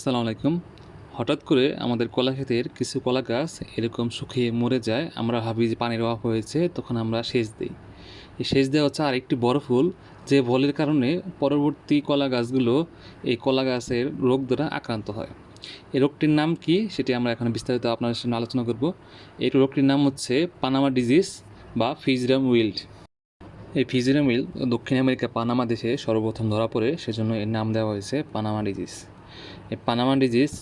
আসসালামু আলাইকুম। হঠাৎ করে আমাদের কলা ক্ষেতের কিছু কলা গাছ এরকম শুকিয়ে মরে যায়, আমরা ভাবি যে পানির অভাব হয়েছে, তখন আমরা সেচ দিই। এই সেচ দেওয়া হচ্ছে আরেকটি বড় ফুল, যে বলের কারণে পরবর্তী কলা গাছগুলো এই কলা গাছের রোগ দ্বারা আক্রান্ত হয়। এই রোগটির নাম কি সেটি আমরা এখন বিস্তারিত আপনার সামনে আলোচনা করব। এই রোগটির নাম হচ্ছে পানামা ডিজিজ বা ফিজরাম উইল্ড। এই ফিজরাম উইল্ড দক্ষিণ আমেরিকা পানামা দেশে সর্বপ্রথম ধরা পড়ে, সেজন্য এর নাম দেওয়া হয়েছে পানামা ডিজিজ। পানামা ডিজিজ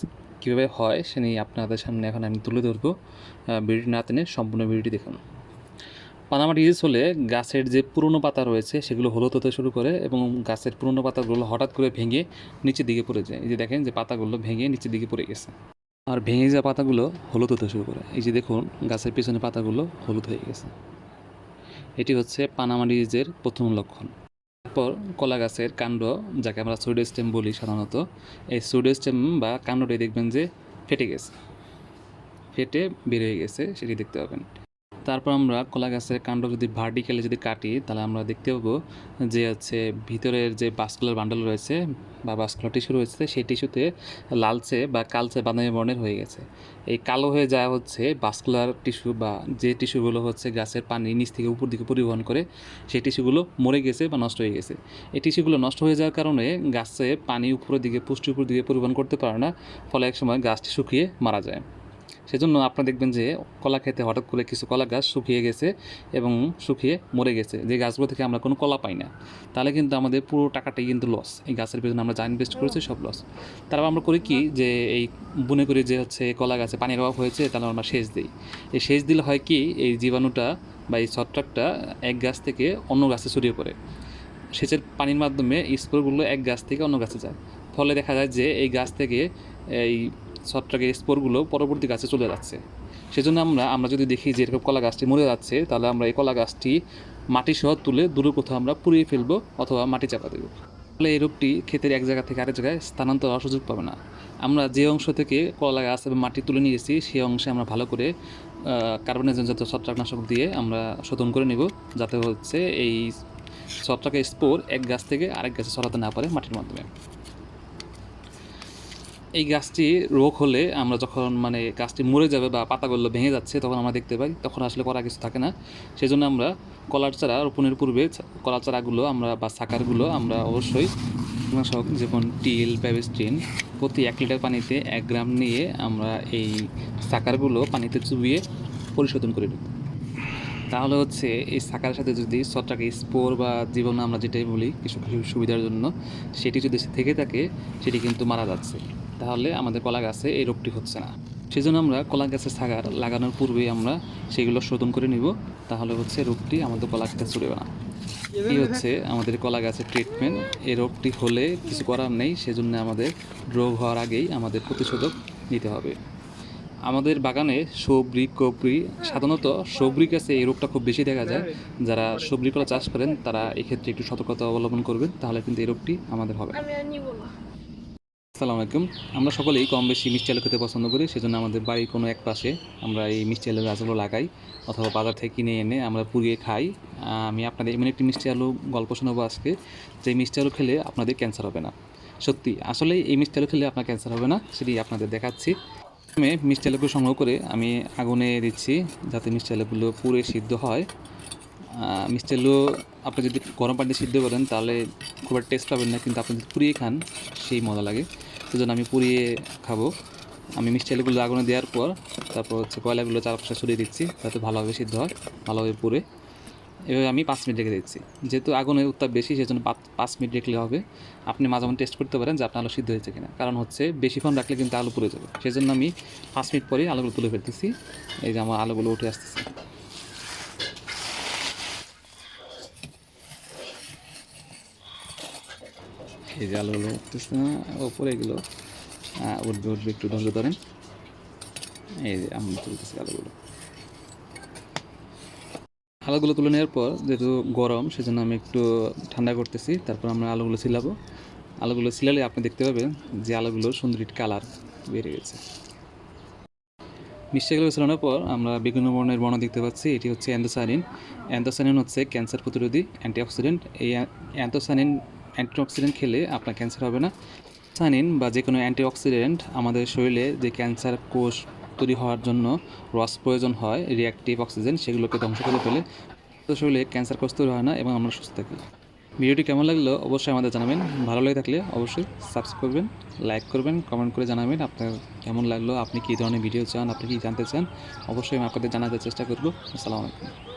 কীভাবে হয় সে নিয়ে আপনাদের সামনে এখন আমি তুলে ধরবো। ভিডিওটি না টেনে সম্পূর্ণ ভিডিওটি দেখুন। পানামা ডিজিজ হলে গাছের যে পুরনো পাতা রয়েছে সেগুলো হলুদ হতে শুরু করে এবং গাছের পুরনো পাতাগুলো হঠাৎ করে ভেঙে নিচের দিকে পড়ে যায়। এই যে দেখেন যে পাতাগুলো ভেঙে নিচের দিকে পড়ে গেছে। আর ভেঙে যাওয়া পাতাগুলো হলুদ হতে শুরু করে। এই যে দেখুন, গাছের পিছনে পাতাগুলো হলুদ হয়ে গেছে। এটি হচ্ছে পানামা ডিজিজের প্রথম লক্ষণ। তারপর কলা গাছের কাণ্ড, যাকে আমরা সুডো স্টেম বলি সাধারণত, এই সুডো স্টেম বা কাণ্ডটি দেখবেন যে ফেটে গেছে। ফেটে বের হয়ে গেছে, সেটি দেখতে পাবেন। তারপর আমরা কলা গাছের কাণ্ড যদি ভার্টিক্যালে যদি কাটি, তাহলে আমরা দেখতে পাবো যে হচ্ছে ভিতরের যে বাস্কুলার বান্ডল রয়েছে বা বাস্কুলার টিস্যু রয়েছে, সেই টিস্যুতে লালচে বা কালচে বাদামি বর্ণের হয়ে গেছে। এই কালো হয়ে যাওয়া হচ্ছে বাস্কুলার টিস্যু বা যে টিস্যুগুলো হচ্ছে গাছের পানি নিচ থেকে উপর দিকে পরিবহন করে, সেই টিস্যুগুলো মরে গেছে বা নষ্ট হয়ে গেছে। এই টিস্যুগুলো নষ্ট হয়ে যাওয়ার কারণে গাছে পানি উপরের দিকে পুষ্টি উপর দিকে পরিবহন করতে পারে না, ফলে একসময় গাছটি শুকিয়ে মারা যায়। সেজন্য আপনারা দেখবেন যে কলা খেতে হঠাৎ করে কিছু কলা গাছ শুকিয়ে গেছে এবং শুকিয়ে মরে গেছে। যে গাছগুলো থেকে আমরা কোনো কলা পাই না। তাহলে কিন্তু আমাদের পুরো টাকাটাই কিন্তু লস এই গাছের পেছনে আমরা যা ইনভেস্ট করেছি সব লস তারপর আমরা করি কি যে এই মনে করি যে হচ্ছে কলা গাছে পানির অভাব হয়েছে, তাহলে আমরা সেচ দিই। এই সেচ দিলে হয় কি এই জীবাণুটা বা এই ছত্রাকটা এক গাছ থেকে অন্য গাছে ছড়িয়ে পড়ে। সেচের পানির মাধ্যমে স্পোরগুলো এক গাছ থেকে অন্য গাছে যায়। ফলে দেখা যায় যে এই গাছ থেকে এই ছত্রাকের স্পোরগুলো পরবর্তী গাছে চলে যাচ্ছে। সেজন্য আমরা আমরা যদি দেখি যে এরকম কলা গাছটি মরে যাচ্ছে, তাহলে আমরা এই কলা গাছটি মাটি সহ তুলে দূরে কোথাও আমরা পুড়িয়ে ফেলব অথবা মাটি চাপা দেবো। ফলে এই রোগটি ক্ষেতের এক জায়গা থেকে আরেক জায়গায় স্থানান্তর হওয়ার সুযোগ পাবে না। আমরা যে অংশ থেকে কলা গাছ এবং মাটি তুলে নিয়েছি, সেই অংশে আমরা ভালো করে কার্বনাইজেশন জাতীয় ছত্রাকনাশক দিয়ে আমরা শোধন করে নেব, যাতে হচ্ছে এই ছত্রাকের স্পোর এক গাছ থেকে আরেক গাছে ছড়াতে না পারে মাটির মাধ্যমে। এই গাছটি রোগ হলে আমরা যখন মানে গাছটি মরে যাবে বা পাতাগুলো ভেঙে যাচ্ছে তখন আমরা দেখতে পাই, তখন আসলে করা কিছু থাকে না। সেই জন্য আমরা কলার চারা রোপণের পূর্বে কলার চারাগুলো আমরা বা সাকারগুলো আমরা অবশ্যই কীটনাশক যেমন টিল প্যাবেস্ট্রিন প্রতি এক লিটার পানিতে এক গ্রাম নিয়ে আমরা এই সাকারগুলো পানিতে চুবিয়ে পরিশোধন করে দিই তাহলে হচ্ছে এই সাকার সাথে যদি ছত্রাকে স্পোর বা জীবাণু আমরা যেটাই বলি কিছু কিছু সুবিধার জন্য, সেটি যদি থেকে থাকে, সেটি কিন্তু মারা যাচ্ছে। তাহলে আমাদের কলা গাছে এই রোগটি হচ্ছে না। সেই জন্য আমরা কলা গাছের সাগার লাগানোর পূর্বেই আমরা সেগুলো শোধন করে নিব। তাহলে হচ্ছে রোগটি আমাদের কলা গাছে ছড়িবে না। এই হচ্ছে আমাদের কলা গাছের ট্রিটমেন্ট এই রোগটি হলে কিছু করার নেই, সেজন্য আমাদের রোগ হওয়ার আগেই আমাদের প্রতিষেধক নিতে হবে। আমাদের বাগানে সবরি কবরি সাধারণত সবরি গাছে এই রোগটা খুব বেশি দেখা যায়। যারা সবরি কলা চাষ করেন, তারা এক্ষেত্রে একটু সতর্কতা অবলম্বন করবেন, তাহলে কিন্তু এই রোগটি আমাদের হবে আসসালামু আলাইকুম। আমরা সকলেই কম বেশি মিষ্টি আলু খেতে পছন্দ করি, সেজন্য আমাদের বাড়ির কোনো এক পাশে আমরা এই মিষ্টি আলুর গাছগুলো লাগাই অথবা বাজার থেকে কিনে এনে আমরা পুড়িয়ে খাই। আমি আপনাদের এমন একটি মিষ্টি আলু গল্প শোনাবো আজকে, যে মিষ্টি আলু খেলে আপনাদের ক্যান্সার হবে না। সত্যি, আসলে এই মিষ্টি আলু খেলে আপনার ক্যান্সার হবে না, সেটি আপনাদের দেখাচ্ছি। প্রথমে মিষ্টি আলুগুলো সংগ্রহ করে আমি আগুনে দিচ্ছি, যাতে মিষ্টি আলুগুলো পুড়ে সিদ্ধ হয়। মিষ্টি আলু আপনি যদি গরম পানিতে সিদ্ধ করেন, তাহলে খুব একটা টেস্ট পাবেন না, কিন্তু আপনি যদি পুড়িয়ে খান, সেই মজা লাগে। সেজন্য আমি পুড়িয়ে খাব। আমি মিষ্টি আলুগুলো আগুনে দেওয়ার পর, তারপর হচ্ছে কয়লাগুলো চারপাশে ছড়িয়ে দিচ্ছি, যাতে ভালোভাবে সিদ্ধ হয়, ভালোভাবে পুড়ে। এভাবে আমি পাঁচ মিনিট রেখে দিচ্ছি। যেহেতু আগুনের উত্তাপ বেশি, সেজন্য পাঁচ মিনিট রেখলে হবে। আপনি মাঝে মাঝে টেস্ট করতে পারেন যে আপনার আলু সিদ্ধ হয়েছে কিনা। কারণ হচ্ছে বেশিক্ষণ রাখলে কিন্তু আলু পুড়ে যাবে। সেজন্য আমি পাঁচ মিনিট পরেই আলুগুলো তুলে ফেলতেছি। এই যে আমার আলুগুলো উঠে আসতেছে। এই যে আলুগুলো উঠতেছে না ওপরে এগুলো উঠবে উঠবে, একটু ধৈর্য ধরেন। এই যে তুলতেছি আলুগুলো। আলুগুলো তুলে নেওয়ার পর যেহেতু গরম, সেজন্য আমি একটু ঠান্ডা করতেছি, তারপর আমরা আলোগুলো ছিলাবো। আলোগুলো ছিলালে আপনি দেখতে পাবেন যে আলুগুলোর সুন্দর কালার বেড়ে গেছে মিষ্টিগুলো ছিলানোর পর আমরা বিভিন্ন বর্ণের বর্ণ দেখতে পাচ্ছি। এটি হচ্ছে অ্যান্থোসানিন অ্যান্থোসানিন হচ্ছে ক্যান্সার প্রতিরোধী অ্যান্টিঅক্সিডেন্ট। এই অ্যান্থোসানিন অ্যান্টিঅক্সিডেন্ট খেলে আপনার ক্যান্সার হবে না। সানিন বা যে কোনো অ্যান্টিঅক্সিডেন্ট আমাদের শরীরে যে ক্যান্সার কোষ তৈরি হওয়ার জন্য রস প্রয়োজন হয় রিয়াক্টিভ অক্সিজেন সেগুলোকে ধ্বংস করে ফেলে। তো শরীরে ক্যান্সার কোষ তৈরি হয় না এবং আমরা সুস্থ থাকি। ভিডিওটি কেমন লাগল অবশ্যই আমাদের জানাবেন। ভালো লেগে থাকলে অবশ্যই সাবস্ক্রাইব করবেন লাইক করবেন কমেন্ট করে জানাবেন আপনার কেমন লাগল, আপনি কী ধরনের ভিডিও চান, আপনি কী জানতে চান? অবশ্যই আমি আপনাদের জানাতে চেষ্টা করব। আসসালামু আলাইকুম।